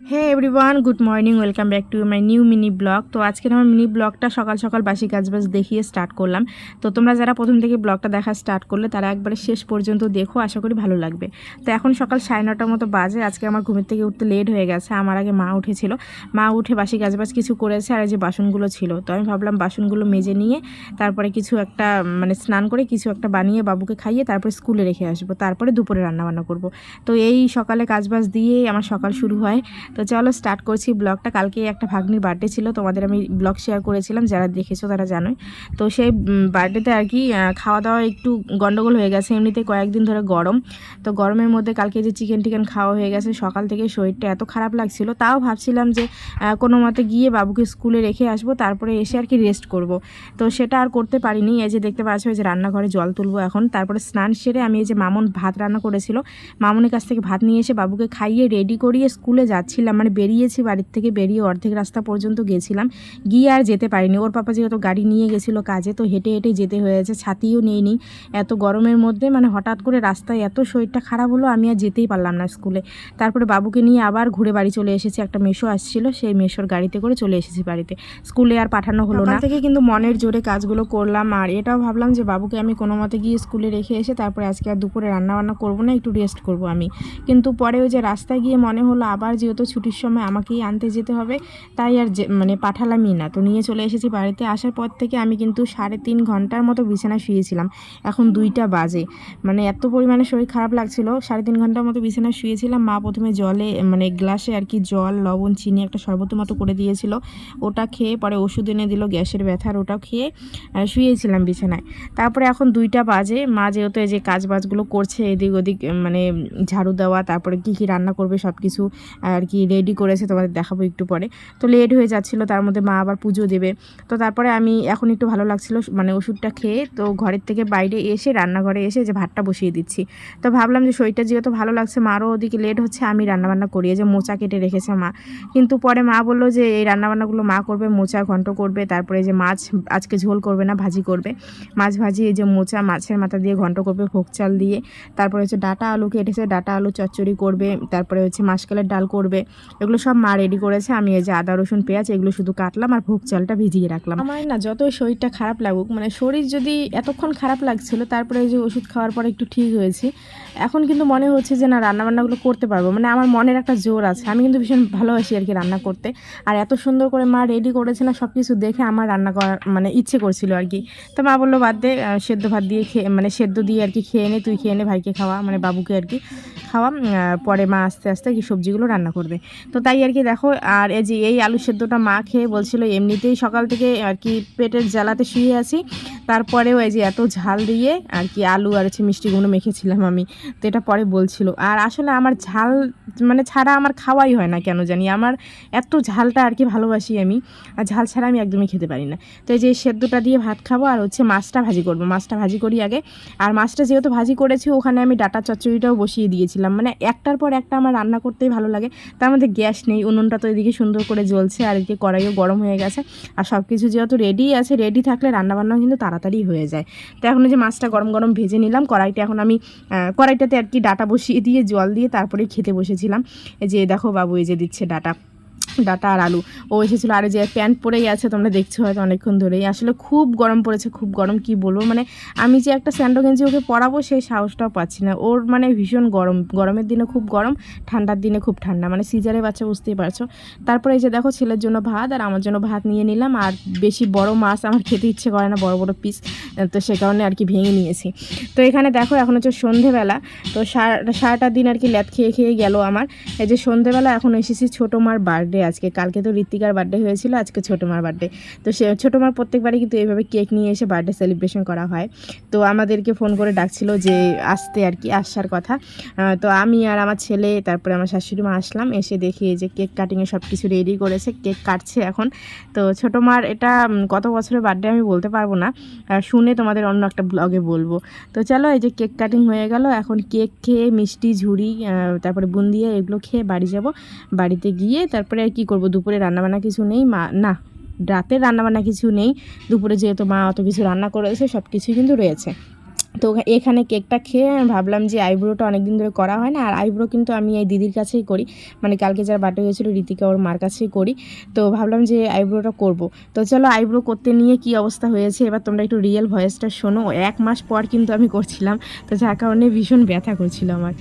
Hey everyone good morning welcome back to my new mini blog তো আজকের আমার mini ব্লগটা সকাল সকাল বাসি কাজবাজ দেখিয়ে স্টার্ট করলাম। তো তোমরা যারা প্রথম থেকে ব্লগটা দেখা স্টার্ট করলে, তারা একবারে শেষ পর্যন্ত দেখো, আশা করি ভালো লাগবে। তো এখন সকাল সাড়ে নটার মতো বাজে, আজকে আমার ঘুমের থেকে উঠতে লেট হয়ে গেছে, আমার আগে মা উঠেছিল। মা উঠে বাসি কাজবাজ কিছু করেছে, আর যে বাসনগুলো ছিল। তো আমি ভাবলাম বাসনগুলো মেজে নিয়ে, তারপরে কিছু একটা মানে স্নান করে কিছু একটা বানিয়ে বাবুকে খাইয়ে তারপরে স্কুলে রেখে আসব। তারপরে দুপুরে রান্নাবান্না করব। তো এই সকালে কাজবাজ দিয়েই আমার সকাল শুরু হয়। তো চলো স্টার্ট করছি ব্লগটা কালকে একটা ভাগ্নির বার্থডে ছিল, তোমাদের আমি ব্লগ শেয়ার করেছিলাম, যারা দেখেছ তারা জানোই। তো সেই বার্থডেতে আর কি খাওয়া দাওয়া একটু গন্ডগোল হয়ে গেছে, এমনিতে কয়েকদিন ধরে গরম। তো গরমের মধ্যে কালকে যে চিকেন টিকেন খাওয়া হয়ে গেছে, সকাল থেকে শরীরটা এত খারাপ লাগছিল, তাও ভাবছিলাম যে কোনো মতে গিয়ে বাবুকে স্কুলে রেখে আসব, তারপরে এসে আর কি রেস্ট করব। তো সেটা আর করতে পারিনি, এই যে দেখতে পাচ্ছ, এই যে রান্নাঘরে জল তুলবো এখন। তারপরে স্নান সেরে আমি এই যে মামুন ভাত রান্না করেছিল, মামুনের কাছ থেকে ভাত নিয়ে এসে বাবুকে খাইয়ে রেডি করিয়ে স্কুলে যাচ্ছিলাম মানে বেরিয়েছি বাড়ির থেকে বেরিয়ে অর্ধেক রাস্তা পর্যন্ত গেছিলাম। গিয়ে আর যেতে পারিনি। ওর পাপা যেহেতু গাড়ি নিয়ে গেছিল কাজে তো হেঁটে হেঁটে যেতে হয়েছে ছাতিও নেইনি। এত গরমের মধ্যে মানে হঠাৎ করে রাস্তায় এত শরীরটা খারাপ হলো আমি আর যেতেই পারলাম না স্কুলে। তারপরে বাবুকে নিয়ে আবার ঘুরে বাড়ি চলে এসেছি। একটা মেশো আসছিল সেই মেশোর গাড়িতে করে চলে এসেছি বাড়িতে। স্কুলে আর পাঠানো হলো না। থেকে কিন্তু মনের জোরে কাজগুলো করলাম। আর এটাও ভাবলাম যে বাবুকে আমি কোনো মতে গিয়ে স্কুলে রেখে এসে তারপরে আজকে আর দুপুরে রান্নাবান্না করব না একটু রেস্ট করব আমি। কিন্তু পরে ওই যে রাস্তায় গিয়ে মনে হলো আবার যেহেতু ছুটির সময় আমাকেই আনতে যেতে হবে। তাই আর মানে পাঠালামই না। তো নিয়ে চলে এসেছি বাড়িতে। আসার পর থেকে আমি কিন্তু সাড়ে তিন ঘণ্টার মতো বিছানায় শুয়েছিলাম। এখন দুইটা বাজে। মানে এত পরিমাণে শরীর খারাপ লাগছিল। সাড়ে তিন ঘণ্টার মতো বিছানায় শুয়েছিলাম। মা প্রথমে জলে মানে গ্লাসে আর কি জল, লবণ, চিনি একটা শরবত মতো করে দিয়েছিল। ওটা খেয়ে পরে ওষুধ এনে দিল, গ্যাসের ব্যথার ওটাও খেয়ে শুয়েছিলাম বিছানায়। তারপরে এখন দুইটা বাজে। মা যেহেতু এই যে কাজ বাজগুলো করছে, এদিক ওদিক মানে ঝাড়ু দেওয়া, তারপরে কি কি রান্না করবে সব কিছু আর কি রেডি করেছে, তোমাদের দেখাবো একটু পরে। তো লেট হয়ে যাচ্ছিল, তার মধ্যে মা আবার পুজো দেবে। তো তারপরে আমি এখন একটু ভালো লাগছিল মানে ওষুধটা খেয়ে তো ঘরের থেকে বাইরে এসে, রান্নাঘরে এসে যে ভাতটা বসিয়ে দিচ্ছি। তো ভাবলাম যে শরীরটা যেহেতু ভালো লাগছে, মারও ওদিকে লেট হচ্ছে, আমি রান্নাবান্না করি। যে মোচা কেটে রেখেছে মা। কিন্তু পরে মা বলল যে এই রান্নাবান্নাগুলো মা করবে, মোচা ঘন্ট করবে, তারপরে যে মাছ আজকে ঝোল করবে না, ভাজি করবে। মাছ ভাজি, এই যে মোচা মাছের মাথা দিয়ে ঘন্ট করবে ভোগ চাল দিয়ে। তারপরে হচ্ছে ডাটা আলু কেটেছে, ডাটা আলু চচ্চড়ি করবে, তারপরে হচ্ছে মাসকালের ডাল করবে। এগুলো সব মা রেডি করেছে। আমি এই যে আদা, রসুন, পেঁয়াজ, এগুলো শুধু কাটলাম আর ভোগ চালটা ভিজিয়ে রাখলাম। আমার না যতই শরীরটা খারাপ লাগুক মানে শরীর যদি এতক্ষণ খারাপ লাগছিল, তারপরে যে ওষুধ খাওয়ার পরে একটু ঠিক হয়েছি। এখন কিন্তু মনে হচ্ছে যে না, রান্নাবান্নাগুলো করতে পারব। মানে আমার মনের একটা জোর আছে। আমি কিন্তু ভীষণ ভালোবাসি আর কি রান্না করতে। আর এত সুন্দর করে মা রেডি করেছে না সব কিছু দেখে আমার রান্না করার মানে ইচ্ছে করছিল আর কি। তো মা বলল, বাদ দে সেদ্ধ ভাত দিয়ে খেয়ে মানে সেদ্ধ দিয়ে আর কি খেয়ে নে, তুই খেয়ে নে ভাইকে খাওয়া মানে বাবুকে আর কি। খাওয়া পরে মা আস্তে আস্তে কি সবজিগুলো রান্না করবে। তো তাই আর কি দেখো, আর এই যে এই আলু সেদ্ধটা মা খেয়ে বলছিল, এমনিতেই সকাল থেকে আর কি পেটের জ্বালাতে শুয়ে আছি। তারপরেও এই যে এত ঝাল দিয়ে আর কি আলু আর হচ্ছে মিষ্টিগুলো মেখেছিলাম আমি, তো এটা পরে বলছিল। আর আসলে আমার ঝাল মানে ছাড়া আমার খাওয়াই হয় না কেন জানি, আমার এত ঝালটা আর কি ভালোবাসি আমি, আর ঝাল ছাড়া আমি একদমই খেতে পারি না। তো এই যে সেদ্ধটা দিয়ে ভাত খাব আর হচ্ছে মাছটা ভাজি করব, মাছটা ভাজি করি আগে। আর মাছটা যেহেতু ভাজি করেছি, ওখানে আমি ডাটা চচ্চড়িটাও বসিয়ে দিয়েছিলাম। মানে একটার পর একটা আমার রান্না করতেই ভালো লাগে, তার মধ্যে গ্যাস নেই, উনুনটা তো এদিকে সুন্দর করে জ্বলছে আর এদিকে কড়াইও গরম হয়ে গেছে। আর সব কিছু যেহেতু রেডি আছে রেডি থাকলে রান্নাবান্নাও কিন্তু তাড়াতাড়ি হয়ে যায়। তো এখন যে মাছটা গরম গরম ভেজে নিলাম, কড়াইটা এখন আমি কড়াইটাতে আর কি ডাটা বসিয়ে দিয়ে জল দিয়ে তারপরে খেতে বসেছিলাম। যে দেখো বাবু, এই যে দিচ্ছে ডাটা। ডাটা আর আলু। ও এসেছিল, আর যে প্যান্ট পরেই আছে, তোমরা দেখছ হয়তো অনেকক্ষণ ধরেই। আসলে খুব গরম পড়েছে, খুব গরম, কি বলব? মানে আমি যে একটা স্যান্ডো গেঞ্জি ওকে পরাবো, সেই সাহসটাও পাচ্ছি না। ওর মানে ভীষণ গরম, গরমের দিনে খুব গরম, ঠান্ডার দিনে খুব ঠান্ডা। মানে সিজারে বাচ্চা, বুঝতেই পারছ? তারপরে এই যে দেখো, ছেলের জন্য ভাত আর আমার জন্য ভাত নিয়ে নিলাম। আর বেশি বড় মাছ আমার খেতে ইচ্ছে করে না, বড় বড় পিস তো সে কারণে আর কি ভেঙে নিয়েছি। তো এখানে দেখো, এখন হচ্ছে সন্ধেবেলা। তো সারা সারাটা দিন আর কি ল্যাদ খেয়ে খেয়ে গেল আমার। এই যে সন্ধেবেলা এখন এসেছি ছোটো মার বার্থডে আজকে। কালকে তো ঋত্বিকার বার্থডে হয়েছিল, আজকে ছোটো মার বার্থডে তো সে ছোটো মার প্রত্যেকবারই কিন্তু এইভাবে কেক নিয়ে এসে বার্থডে সেলিব্রেশন করা হয়। তো আমাদেরকে ফোন করে ডাকছিল যে, আসতে আর কি, আসার কথা। তো আমি আর আমার ছেলে, তারপরে আমার শাশুড়ি মা আসলাম, এসে দেখি যে কেক কাটিংয়ে সব কিছু রেডি করেছে কেক কাটছে এখন। তো ছোটো মার এটা কত বছরের বার্থডে আমি বলতে পারব না শুনে তোমাদের অন্য একটা ব্লগে বলব। তো চলো এই যে কেক কাটিং হয়ে গেল, এখন কেক খেয়ে, মিষ্টি, ঝুড়ি তারপরে বুন্দিয়া এগুলো খেয়ে বাড়ি যাব। বাড়িতে গিয়ে তারপরে কী করব? দুপুরে রান্নাবান্না কিছু নেই, মা, না রাতের রান্নাবান্না কিছু নেই। দুপুরে যেহেতু মা অত কিছু রান্না করেছে সব কিছুই কিন্তু রয়েছে। তো এখানে কেকটা খেয়ে ভাবলাম যে আইব্রোটা অনেক দিন ধরে করা হয় না, আর আইব্রো কিন্তু আমি এই দিদির কাছেই করি। মানে কালকে যার বার্থডে হয়েছিল, রীতিকা ওর মার কাছেই করি। তো ভাবলাম যে আইব্রোটা করব। তো চলো আইব্রো করতে নিয়ে কি অবস্থা হয়েছে, এবার তোমরা একটু রিয়েল ভয়েসটা শোনো। এক মাস পর কিন্তু আমি করছিলাম। তো যার কারণে ভীষণ ব্যথা করছিল আমার।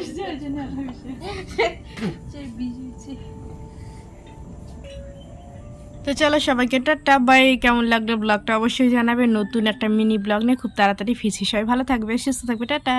তো চলো সবাইকে টাটা বাই কেমন লাগল ব্লগটা অবশ্যই জানাবে। নতুন একটা মিনি ব্লগ নিয়ে খুব তাড়াতাড়ি ফিরছি। সবাই ভালো থাকবে সুস্থ থাকবে টাটা।